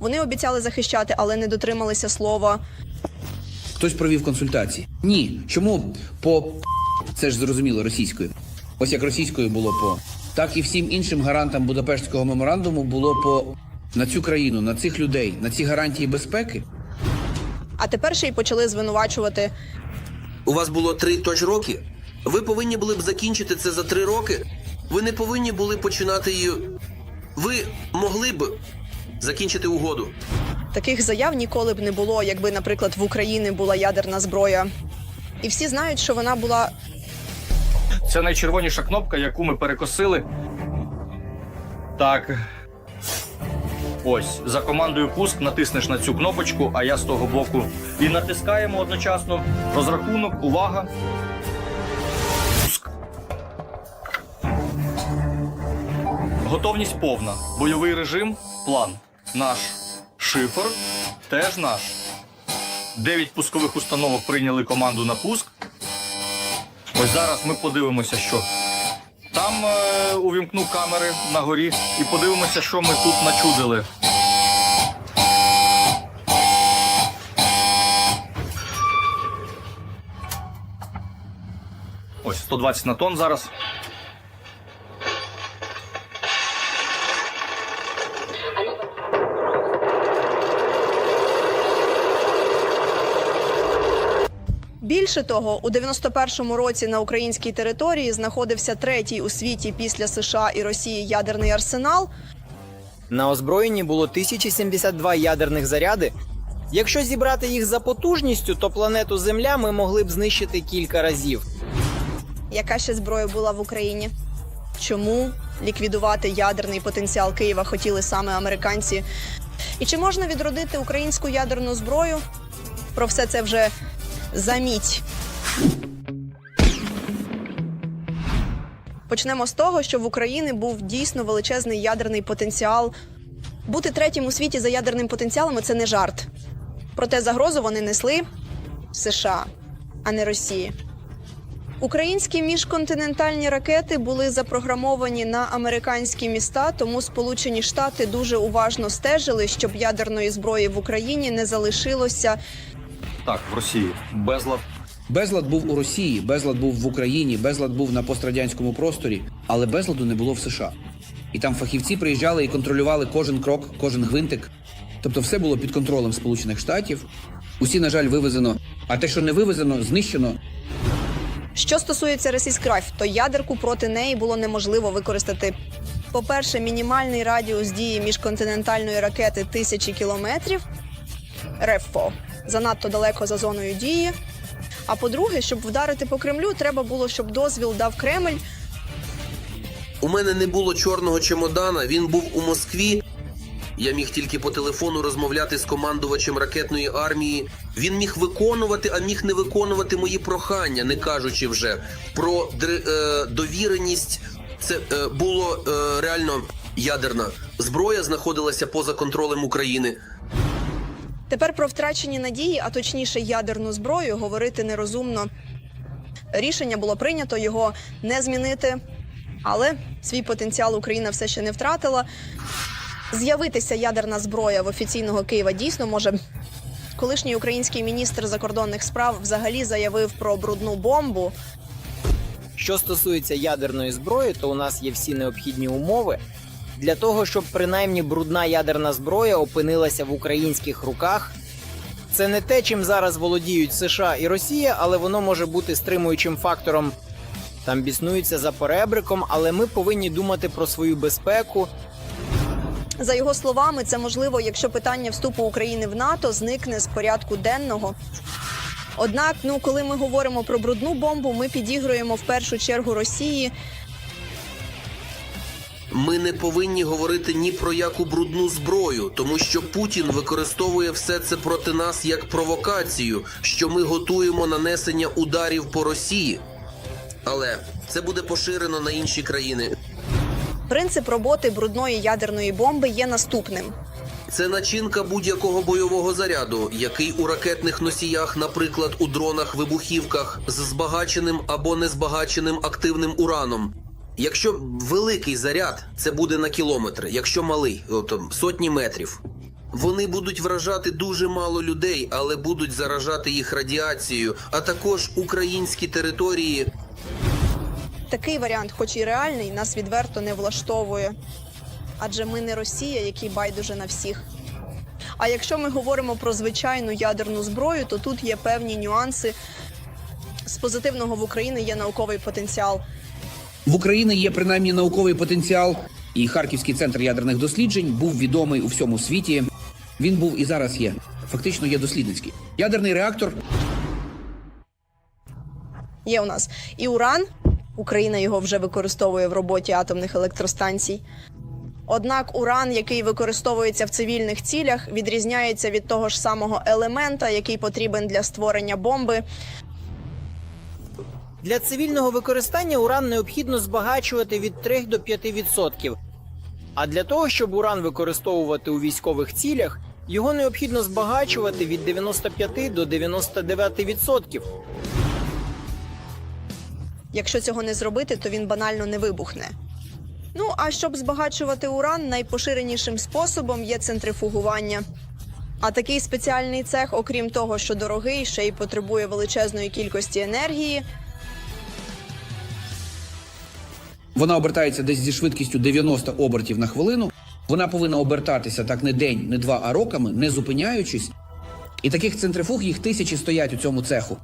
Вони обіцяли захищати, але не дотрималися слова. Хтось провів консультації. Ні. Чому по це ж зрозуміло російською? Ось як російською було по так і всім іншим гарантам Будапештського меморандуму було по на цю країну, на цих людей, на ці гарантії безпеки. А тепер ще й почали звинувачувати. У вас було три тож роки. Ви повинні були б закінчити це за три роки. Ви не повинні були починати її. Ви могли б закінчити угоду. Таких заяв ніколи б не було, якби, наприклад, в Україні була ядерна зброя. І всі знають, що вона була Це найчервоніша кнопка, яку ми перекосили. Так. Ось, за командою пуск натиснеш на цю кнопочку, а я з того боку. І натискаємо одночасно. Розрахунок, увага. Готовність повна. Бойовий режим, план. Наш шифр теж наш. Дев'ять пускових установок прийняли команду на пуск. Ось зараз ми подивимося, що там е, увімкну камери на горі і подивимося, що ми тут начудили. Ось 120 на тонн зараз. Більше того, у 91-му році на українській території знаходився третій у світі після США і Росії ядерний арсенал. На озброєнні було 1072 ядерних заряди. Якщо зібрати їх за потужністю, то планету Земля ми могли б знищити кілька разів. Яка ще зброя була в Україні? Чому ліквідувати ядерний потенціал Києва хотіли саме американці? І чи можна відродити українську ядерну зброю? Про все це вже заміть. Почнемо з того, що в Україні був дійсно величезний ядерний потенціал. Бути третім у світі за ядерним потенціалом це не жарт. Проте загрозу вони несли США, а не Росії. Українські міжконтинентальні ракети були запрограмовані на американські міста, тому Сполучені Штати дуже уважно стежили, щоб ядерної зброї в Україні не залишилося. Так, в Росії. Безлад. Безлад був у Росії, безлад був в Україні, безлад був на пострадянському просторі, але безладу не було в США. І там фахівці приїжджали і контролювали кожен крок, кожен гвинтик. Тобто все було під контролем Сполучених Штатів. Усі, на жаль, вивезено. А те, що не вивезено, знищено. Що стосується Російськрайф, то ядерку проти неї було неможливо використати. По-перше, мінімальний радіус дії міжконтинентальної ракети тисячі кілометрів. РЕФО занадто далеко за зоною дії. А по-друге, щоб вдарити по Кремлю, треба було, щоб дозвіл дав Кремль. У мене не було чорного чемодана, він був у Москві. Я міг тільки по телефону розмовляти з командувачем ракетної армії. Він міг виконувати, а міг не виконувати мої прохання, не кажучи вже про е, довіреність. Це е, було е, реально ядерна зброя, знаходилася поза контролем України. Тепер про втрачені надії, а точніше ядерну зброю, говорити нерозумно. Рішення було прийнято його не змінити, але свій потенціал Україна все ще не втратила. З'явитися ядерна зброя в офіційного Києва дійсно може. Колишній український міністр закордонних справ взагалі заявив про брудну бомбу. Що стосується ядерної зброї, то у нас є всі необхідні умови для того, щоб принаймні брудна ядерна зброя опинилася в українських руках. Це не те, чим зараз володіють США і Росія, але воно може бути стримуючим фактором. Там біснуються за поребриком, але ми повинні думати про свою безпеку. За його словами, це можливо, якщо питання вступу України в НАТО зникне з порядку денного. Однак, ну коли ми говоримо про брудну бомбу, ми підігруємо в першу чергу Росії. Ми не повинні говорити ні про яку брудну зброю, тому що Путін використовує все це проти нас як провокацію, що ми готуємо нанесення ударів по Росії. Але це буде поширено на інші країни. Принцип роботи брудної ядерної бомби є наступним: Це начинка будь-якого бойового заряду, який у ракетних носіях, наприклад, у дронах вибухівках з збагаченим або незбагаченим активним ураном. Якщо великий заряд, це буде на кілометри. Якщо малий, от, сотні метрів. Вони будуть вражати дуже мало людей, але будуть заражати їх радіацією, а також українські території. Такий варіант, хоч і реальний, нас відверто не влаштовує. Адже ми не Росія, який байдуже на всіх. А якщо ми говоримо про звичайну ядерну зброю, то тут є певні нюанси. З позитивного в Україні є науковий потенціал. В Україні є принаймні науковий потенціал, і Харківський центр ядерних досліджень був відомий у всьому світі. Він був і зараз є. Фактично є дослідницький. Ядерний реактор Є у нас і уран. Україна його вже використовує в роботі атомних електростанцій. Однак уран, який використовується в цивільних цілях, відрізняється від того ж самого елемента, який потрібен для створення бомби. Для цивільного використання уран необхідно збагачувати від 3 до 5%. А для того, щоб уран використовувати у військових цілях, його необхідно збагачувати від 95 до 99%. Якщо цього не зробити, то він банально не вибухне. Ну а щоб збагачувати уран, найпоширенішим способом є центрифугування. А такий спеціальний цех, окрім того, що дорогий, ще й потребує величезної кількості енергії. Вона обертається десь зі швидкістю 90 обертів на хвилину. Вона повинна обертатися так не день, не два, а роками, не зупиняючись. І таких центрифуг їх тисячі стоять у цьому цеху.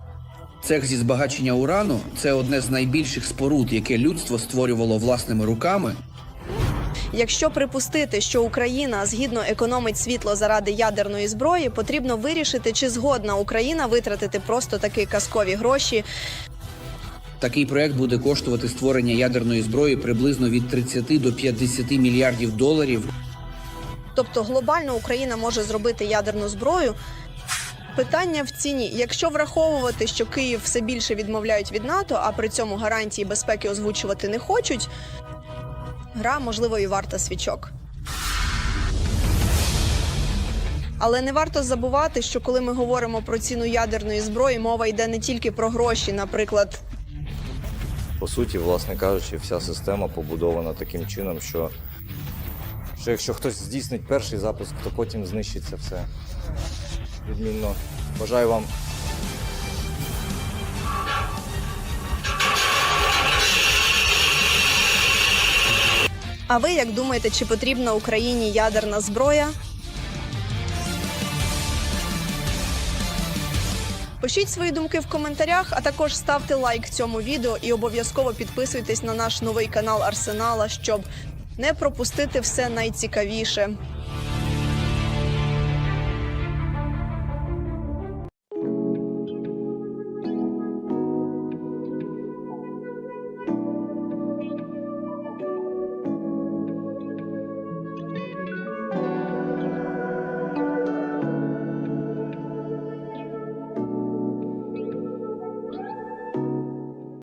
Цех зі збагачення урану це одне з найбільших споруд, яке людство створювало власними руками. Якщо припустити, що Україна згідно економить світло заради ядерної зброї, потрібно вирішити, чи згодна Україна витратити просто такі казкові гроші Такий проект буде коштувати створення ядерної зброї приблизно від 30 до 50 мільярдів доларів. Тобто глобально Україна може зробити ядерну зброю. Питання в ціні. Якщо враховувати, що Київ все більше відмовляють від НАТО, а при цьому гарантії безпеки озвучувати не хочуть, гра можливо і варта свічок. Але не варто забувати, що коли ми говоримо про ціну ядерної зброї, мова йде не тільки про гроші, наприклад, По суті, власне кажучи, вся система побудована таким чином, що, що якщо хтось здійснить перший запуск, то потім знищиться все. Відмінно. Бажаю вам А ви як думаєте, чи потрібна Україні ядерна зброя? Пишіть свої думки в коментарях, а також ставте лайк цьому відео і обов'язково підписуйтесь на наш новий канал Арсенала, щоб не пропустити все найцікавіше.